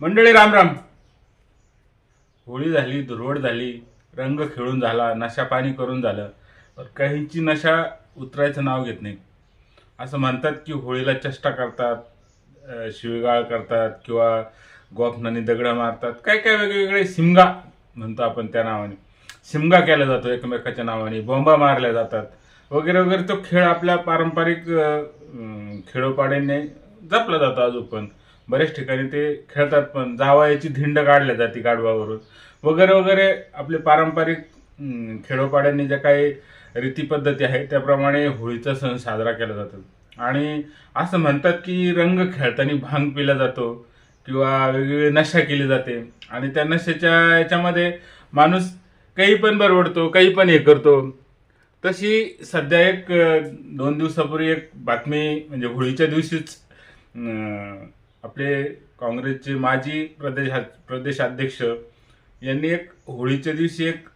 मंडळी राम राम. होळी झाली दुर्वड झाली रंग खेळून झाला नशा पाणी करून झालं पण काहींची नशा उतरायचं नाव घेत नाही. असं म्हणतात की होळीला चष्टा करतात शिवगाळ करतात किंवा गोफनाने दगडं मारतात. काय काय वेगवेगळे शिमगा म्हणतो आपण त्या नावाने. शिमगा केला जातो एकमेकाच्या नावाने बॉम्बा मारल्या जातात. वगैरे वगैरे तो खेळ आपल्या पारंपरिक खेडोपाड्याने खेळोपाड्याने जपला जातो अजून पण. बऱ्याच ठिकाणी ते खेळतात पण जावयाची धिंड काढल्या जाते गाढवावरून. वगैरे वगैरे आपले पारंपरिक खेडोपाड्यांनी ज्या काही रीतीपद्धती आहेत त्याप्रमाणे होळीचा सण साजरा केला जातो. आणि असं म्हणतात की रंग खेळताना भांग पिला जातो किंवा वेगवेगळी नशा केली जाते. आणि त्या नशेच्या याच्यामध्ये माणूस काही पण बरवडतो काही पण हे करतो. तशी सध्या एक दोन दिवसापूर्वी एक बातमी म्हणजे होळीच्या दिवशीच आपले काँग्रेसचे माजी प्रदेश प्रदेशाध्यक्ष यांनी एक होळीच्या दिवशी एक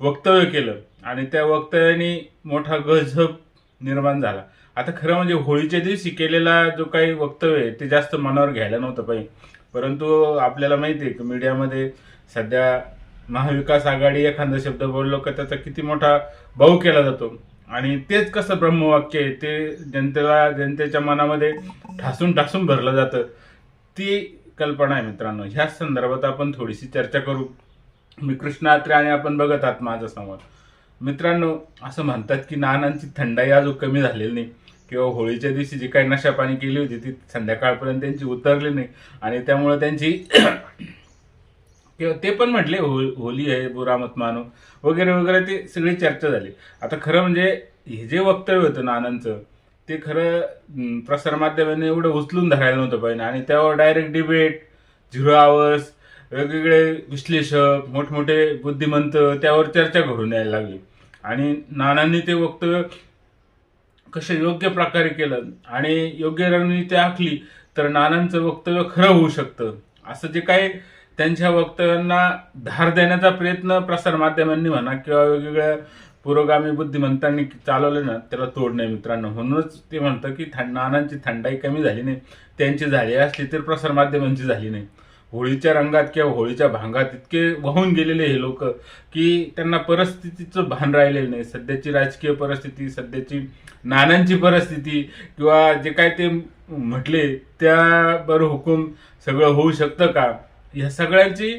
वक्तव्य केलं आणि त्या वक्तव्याने मोठा गजब निर्माण झाला. आता खरं म्हणजे होळीच्या दिवशी केलेला जो काही वक्तव्य आहे ते जास्त मनावर घ्यायला नव्हतं पाहिजे परंतु आपल्याला माहिती आहे की मीडियामध्ये सध्या महाविकास आघाडी एखादा शब्द बोललो का त्याचा किती मोठा भाऊ केला जातो. आणि तेच कसं ब्रह्मवाक्य आहे ते जनतेला जनतेच्या मनामध्ये ठासून ठासून भरलं जातं. ती कल्पना आहे मित्रांनो. ह्या संदर्भात आपण थोडीशी चर्चा करू. मी कृष्ण आत्रे आणि आपण बघत आहात माझा संवाद मित्रांनो असं म्हणतात की नानांची थंडाई अजून कमी झालेली नाही. किंवा होळीच्या दिवशी जी काही नशापाणी केली होती ती संध्याकाळपर्यंत त्यांची उतरली नाही. आणि त्यामुळे त्यांची किंवा ते पण म्हटले हो होली आहे बुरामत मानो वगैरे वगैरे ते सगळी चर्चा झाली. आता खरं म्हणजे हे जे वक्तव्य होतं नानांचं ते खरं प्रसारमाध्यमांनी एवढं उचलून धरायला नव्हतं पाहिजे. आणि त्यावर डायरेक्ट डिबेट झिरो आवर्स वेगवेगळे विश्लेषक मोठमोठे बुद्धिमंत त्यावर चर्चा घडून यायला लागली. आणि नानांनी ते वक्तव्य कसं योग्य प्रकारे केलं आणि योग्य रणनीती आखली तर नानांचं वक्तव्य खरं होऊ शकतं. असं जे काही त्यांच्या वक्तव्यांना धार देण्याचा प्रयत्न प्रसारमाध्यमांनी म्हणा किंवा वेगवेगळ्या पुरोगामी बुद्धिमंतांनी चालवलं ना त्याला तोड नाही मित्रांनो. म्हणूनच ते म्हणतं की थंड नानांची थंडाई कमी झाली नाही. त्यांची झाली असली तर प्रसारमाध्यमांची झाली नाही. होळीच्या रंगात किंवा होळीच्या भांगात इतके वाहून गेलेले हे लोक की त्यांना परिस्थितीचं भान राहिलेलं नाही. सध्याची राजकीय परिस्थिती सध्याची नानांची परिस्थिती किंवा जे काय ते म्हटले त्या बरं हुकूम सगळं होऊ शकतं का? ह्या सगळ्यांची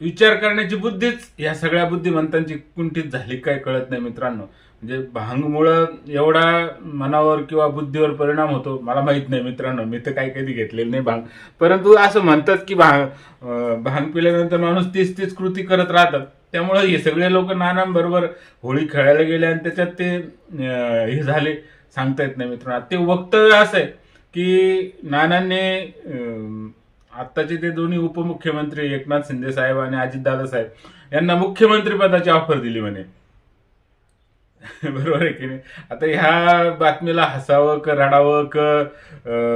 विचार करण्याची बुद्धीच ह्या सगळ्या बुद्धिमंतांची कुंठित झाली काय कळत नाही मित्रांनो. म्हणजे भांगमुळं एवढा मनावर किंवा बुद्धीवर परिणाम होतो मला माहीत नाही मित्रांनो. मी तर काही कधी घेतलेलं नाही भांग. परंतु असं म्हणतात की भांग भांग पिल्यानंतर माणूस तीच तीच कृती करत राहतात. त्यामुळं हे सगळे लोक नानांबरोबर होळी खेळायला गेले आणि त्याच्यात ते हे झाले. सांगता येत नाही मित्रांनो. ते वक्तव्य असं आहे की नानांनी आत्ताचे ते दोन्ही उपमुख्यमंत्री एकनाथ शिंदे साहेब आणि अजितदादा साहेब यांना मुख्यमंत्री पदाची ऑफर दिली म्हणे. बरोबर आहे की नाही? आता ह्या बातमीला हसावं क रडावं क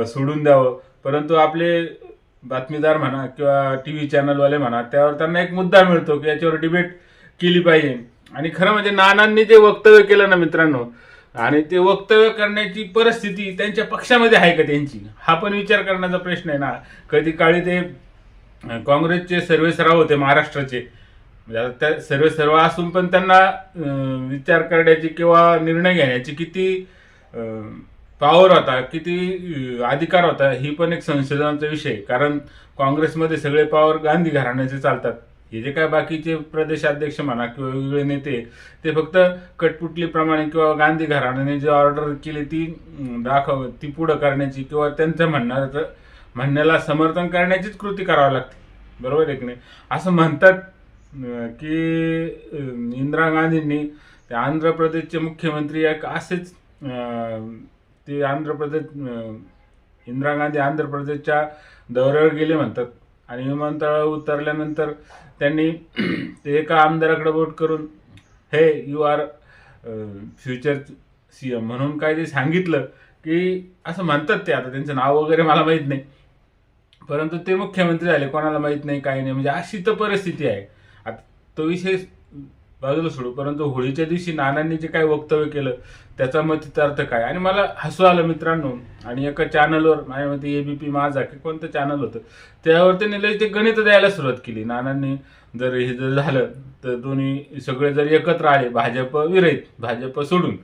सोडून द्यावं. परंतु आपले बातमीदार म्हणा किंवा टी व्ही चॅनलवाले म्हणा त्यावर त्यांना एक मुद्दा मिळतो की याच्यावर डिबेट केली पाहिजे. आणि खरं म्हणजे नानांनी जे वक्तव्य केलं ना मित्रांनो आणि ते वक्तव्य करण्याची परिस्थिती त्यांच्या पक्षामध्ये आहे का त्यांची? हा पण विचार करण्याचा प्रश्न आहे ना. कधी काळी ते काँग्रेसचे सर्वेसराव होते महाराष्ट्राचे. म्हणजे त्या सर्व असून पण त्यांना विचार करण्याची किंवा निर्णय घेण्याची किती पॉवर होता किती अधिकार होता ही पण एक संशोधनाचा विषय कारण काँग्रेसमध्ये सगळे पॉवर गांधी घराण्याचे चालतात. हे जे काय बाकीचे प्रदेशाध्यक्ष म्हणा किंवा वेगवेगळे नेते ते फक्त कटपुटलीप्रमाणे किंवा गांधी घराण्याने जी ऑर्डर केली ती दाखव ती पुढं करण्याची किंवा त्यांचं म्हणण्याचं म्हणण्याला समर्थन करण्याचीच कृती करावी लागते. बरोबर आहे की नाही? असं म्हणतात की इंदिरा गांधींनी ते आंध्र प्रदेशचे मुख्यमंत्री एक असेच ते आंध्र प्रदेश इंदिरा गांधी आंध्र प्रदेशच्या दौऱ्यावर गेले म्हणतात. आणि विमानतळावर उतरल्यानंतर त्यांनी ते एका आमदाराकडे बोट करून हे you are future C M म्हणून काय ते सांगितलं की असं म्हणतात ते आता. त्यांचं नाव वगैरे मला माहीत नाही. परंतु ते मुख्यमंत्री झाले कोणाला माहीत नाही काही नाही. म्हणजे अशी तर परिस्थिती आहे. आता तो विषय बाजूला सोडू. परंतु होळीच्या दिवशी नानांनी जे काही वक्तव्य केलं त्याचा मतितार्थ काय? आणि मला हसू आलं मित्रांनो आणि एका चॅनलवर माझ्या मते एबीपी माझा की कोणतं चॅनल होतं त्यावर त्यांनी लई ते गणित द्यायला सुरुवात केली. नानांनी जर हे जर झालं तर दोन्ही सगळे जर एकत्र आले भाजप विरहित भाजप सोडून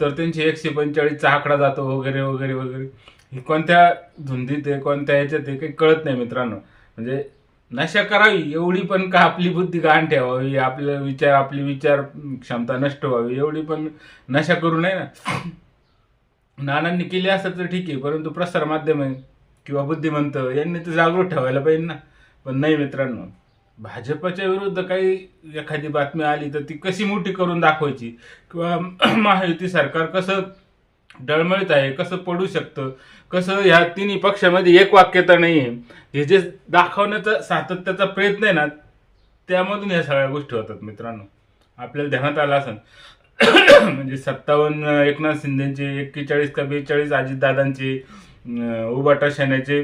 तर त्यांची एकशे पंचेचाळीसचा आकडा जातो वगैरे वगैरे वगैरे. हे कोणत्या धुंदीत आहे कोणत्या ह्याच्यात आहे काही कळत नाही मित्रांनो. म्हणजे नशा करावी एवढी पण का आपली बुद्धी गहाण ठेवावी आपले विचार आपली विचार क्षमता नष्ट व्हावी एवढी पण नशा करू नये ना. नानांनी केली असतं तर ठीक आहे परंतु प्रसार माध्यम आहे किंवा बुद्धिमंत यांनी तर जागृत ठेवायला पाहिजे ना. पण नाही मित्रांनो भाजपच्या विरुद्ध काही एखादी बातमी आली तर ती कशी मोठी करून दाखवायची? किंवा महायुती सरकार कसं डळमळीत आहे कसं पडू शकतं? कसं ह्या तिन्ही पक्षामध्ये एक वाक्यता नाही आहे हे जे दाखवण्याचा सातत्याचा प्रयत्न आहे ना त्यामधून या सगळ्या गोष्टी होतात मित्रांनो. आपल्याला ध्यानात आलं असेल. म्हणजे सत्तावन्न एकनाथ शिंदेचे एक्केचाळीस का बेचाळीस अजितदादांचे उबाटा शेण्याचे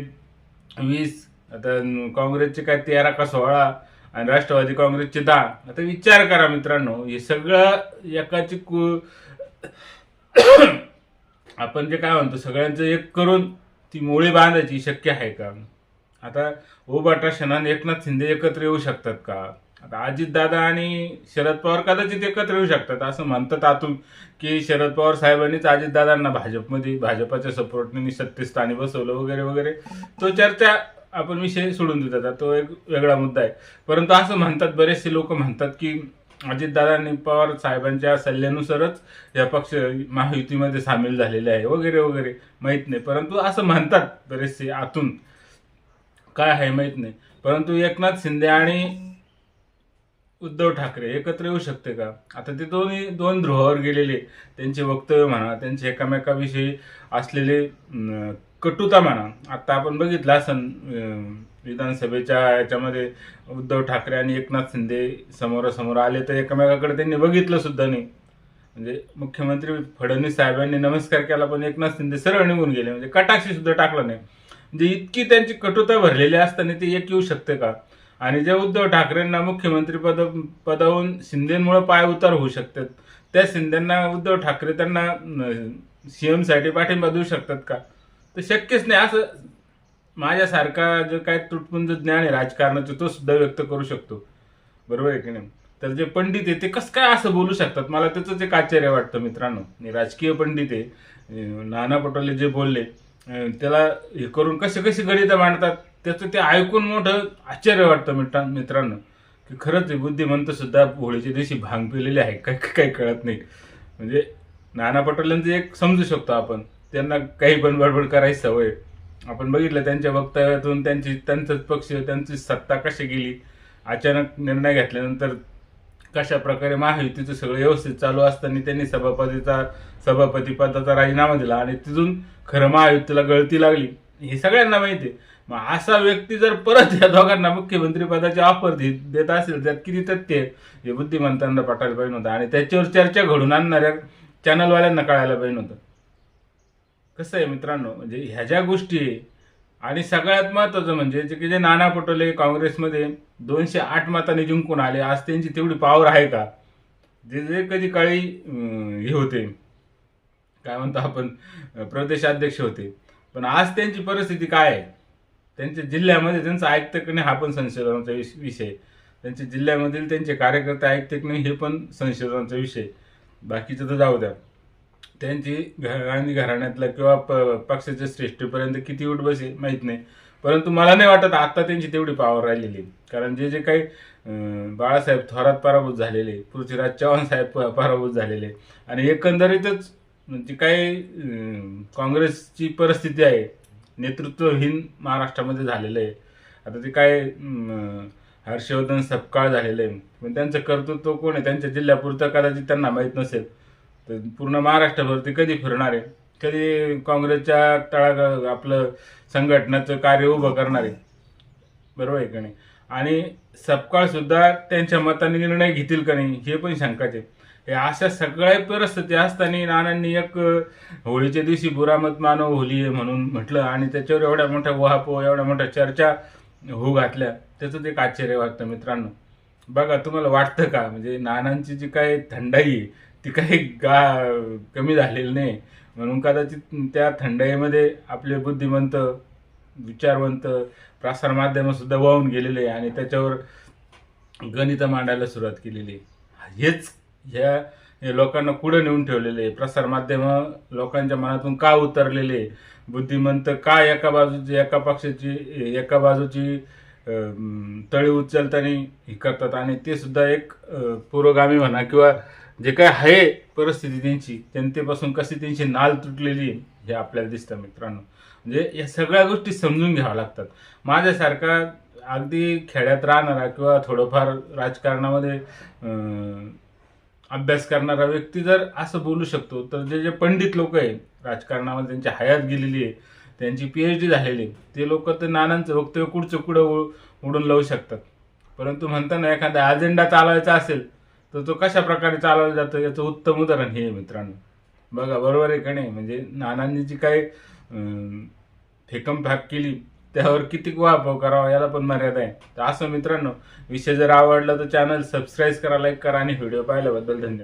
वीस आता काँग्रेसचे काय तेरा का सोळा आणि राष्ट्रवादी काँग्रेसचे दहा. आता विचार करा मित्रांनो हे सगळं एकाची कु आपण जे काय म्हणतो सगळ्यांचं एक करून ती मोळी बांधायची शक्य आहे का? आता ओबाटा शनान एकनाथ शिंदे एकत्र येऊ शकतात का? आता अजितदादा आणि शरद पवार कदाचित एकत्र येऊ शकतात असं म्हणतात आतून की शरद पवार साहेबांनीच अजितदादांना भाजपमध्ये भाजपाच्या सपोर्टने सत्तेस्थानी बसवलं वगैरे वगैरे. तो चर्चा आपण विषय सोडून देतात आता तो एक वेगळा मुद्दा आहे. परंतु असं म्हणतात बरेचसे लोक म्हणतात की अजितदादांनी पवार साहेबांच्या सल्ल्यानुसारच या पक्ष महायुतीमध्ये सामील झालेले आहे वगैरे वगैरे. माहीत नाही. परंतु असं म्हणतात बरेचसे आतून. काय आहे माहीत नाही. परंतु एकनाथ शिंदे आणि उद्धव ठाकरे एकत्र येऊ शकते का? आता ते दोन्ही दोन ध्रुवावर गेलेले. त्यांचे वक्तव्य म्हणा त्यांचे एकामेकाविषयी असलेले कटुता म्हणा. आता आपण बघितलं असन विधानसभेच्या याच्यामध्ये उद्धव ठाकरे आणि एकनाथ शिंदे समोरासमोर आले तर एकमेकाकडे त्यांनी बघितलं सुद्धा नाही. म्हणजे मुख्यमंत्री फडणवीस साहेबांनी नमस्कार केला पण एकनाथ शिंदे सरळ निघून गेले. म्हणजे कटाक्षी सुद्धा टाकलं नाही. म्हणजे इतकी त्यांची कटुता भरलेली असताना ते एक येऊ शकते का? आणि ज्या उद्धव ठाकरेंना मुख्यमंत्री पद पदावरून शिंदेमुळे पाय उतार होऊ शकतात त्या शिंदेना उद्धव ठाकरे त्यांना सीएमसाठी पाठिंबा देऊ शकतात का? तर शक्यच नाही. असं माझ्यासारखा जो काय तुटपुंज ज्ञान आहे राजकारणाचं तो सुद्धा व्यक्त करू शकतो. बरोबर आहे की नाही? तर जे पंडित आहे ते कसं काय असं बोलू शकतात? मला त्याचंच एक आश्चर्य वाटतं मित्रांनो. आणि राजकीय पंडित आहे. नाना पटोले जे बोलले त्याला हे करून कसे कसे गणित मांडतात त्याचं ते ऐकून मोठं आश्चर्य वाटतं मित्रा मित्रांनो. की खरंच बुद्धिमंत सुद्धा होळीच्या दिवशी भांग पिलेले आहे. काय काही कळत नाही. म्हणजे नाना पटोलेंचं एक समजू शकतो आपण. त्यांना काही पण बडबड करायची सवय. आपण बघितलं त्यांच्या वक्तव्यातून त्यांची त्यांचाच पक्ष त्यांची सत्ता कशी गेली अचानक निर्णय घेतल्यानंतर कशा प्रकारे महायुतीचं सगळं व्यवस्थित चालू असताना त्यांनी सभापतीचा सभापती पदाचा राजीनामा दिला आणि तिथून खरं महायुतीला गळती लागली. हे सगळ्यांना माहिती आहे मग असा व्यक्ती जर परत या दोघांना मुख्यमंत्री पदाची ऑफर देत असेल त्यात किती तथ्य आहे? हे बुद्धिमंतांना पटायला पाहिजे होतं आणि त्याच्यावर चर्चा घडून आणणाऱ्या चॅनलवाल्यांना कळायला पाहिजे होतं कसं आहे मित्रांनो म्हणजे ह्या ज्या गोष्टी आहे आणि सगळ्यात महत्त्वाचं म्हणजे जे की जे नाना पटोले काँग्रेसमध्ये दोनशे आठ मतांनी जिंकून आले आज त्यांची तेवढी पॉवर आहे का? जे जे कधी काळी हे होते. काय म्हणतो आपण प्रदेशाध्यक्ष होते. पण आज त्यांची परिस्थिती काय आहे? त्यांच्या जिल्ह्यामध्ये त्यांचं ऐकतं की नाही हा पण संशोधनाचा विष- विषय. त्यांच्या जिल्ह्यामधील त्यांचे कार्यकर्ते ऐकते की नाही हे पण संशोधनाचा विषय. बाकीचं तर जाऊ द्या. त्यांची घ- गांधी घराण्यातला किंवा प- पक्षाच्या श्रेष्ठीपर्यंत किती उठ बसेल माहीत नाही. परंतु मला नाही वाटत आत्ता त्यांची तेवढी पॉवर राहिलेली. आहे. कारण जे जे काही बाळासाहेब थोरात पराभूत झालेले पृथ्वीराज चव्हाण साहेब पराभूत झालेले आणि एकंदरीतच म्हणजे काय काँग्रेसची परिस्थिती आहे नेतृत्वहीन महाराष्ट्रामध्ये झालेलं आहे. आता ते काय हर्षवर्धन सपकाळ झालेलं आहे. पण त्यांचं कर्तृत्व कोण आहे? त्यांच्या जिल्ह्यापुरतं कदाचित त्यांना माहीत नसेल. तर पूर्ण महाराष्ट्रभर ते कधी फिरणार आहे? कधी काँग्रेसच्या तळा आपलं संघटनाचं कार्य उभं करणार आहे? बरोबर आहे का नाही? आणि सपकाळसुद्धा त्यांच्या मताने निर्णय घेतील का नाही हे पण शंकाचे हे अशा सगळ्या परिस्थिती असताना नानांनी एक होळीच्या दिवशी बुरामत मानव होली आहे म्हणून म्हटलं आणि त्याच्यावर एवढ्या मोठ्या वहापो एवढ्या मोठ्या चर्चा होऊ घातल्या. त्याचं ते एक आश्चर्य वाटतं मित्रांनो. बघा तुम्हाला वाटतं का? म्हणजे नानांची जी काय थंडाई आहे ती काही गा कमी झालेली नाही. म्हणून कदाचित त्या थंडाईमध्ये आपले बुद्धिमंत विचारवंत प्रसारमाध्यमंसुद्धा वाहून गेलेले आहे आणि त्याच्यावर गणितं मांडायला सुरुवात केलेली आहे. हेच ह्या हे लोकांना पुढं नेऊन ठेवलेले आहे. लोकांच्या मनातून का उतरलेले आहे? बुद्धिमंत का एका बाजूची एका पक्षाची एका बाजूची तळी उचलताना हे करतात? आणि ते सुद्धा एक पुरोगामी म्हणा किंवा जे काय आहे परिस्थिती त्यांची जनतेपासून कशी त्यांची नाल तुटलेली हे आपल्याला दिसतं मित्रांनो. म्हणजे या सगळ्या गोष्टी समजून घ्याव्या लागतात. माझ्यासारखा अगदी खेड्यात राहणारा किंवा थोडंफार राजकारणामध्ये अभ्यास करणारा व्यक्ती जर असं बोलू शकतो तर जे जे पंडित लोक आहेत राजकारणामध्ये त्यांची हयात गेलेली आहे त्यांची पी एच डी झालेली आहे ते लोक तर नानांचं वक्तव्य कुडचं कुठं उडून लावू शकतात. परंतु म्हणताना एखादा अजेंडा चालवायचा असेल तर तो कशा प्रकारे चालवला जातो याचं उत्तम उदाहरण हे आहे मित्रांनो. बघा बरोबर आहे का नाही? म्हणजे नानांनी जी काही फेकम फॅक केली त्यावर किती वापर करावा याला पण मर्यादा आहे. तर असं मित्रांनो विषय जर आवडला तर चॅनल सबस्क्राईब करा लाईक करा आणि व्हिडिओ पाहिल्याबद्दल धन्यवाद.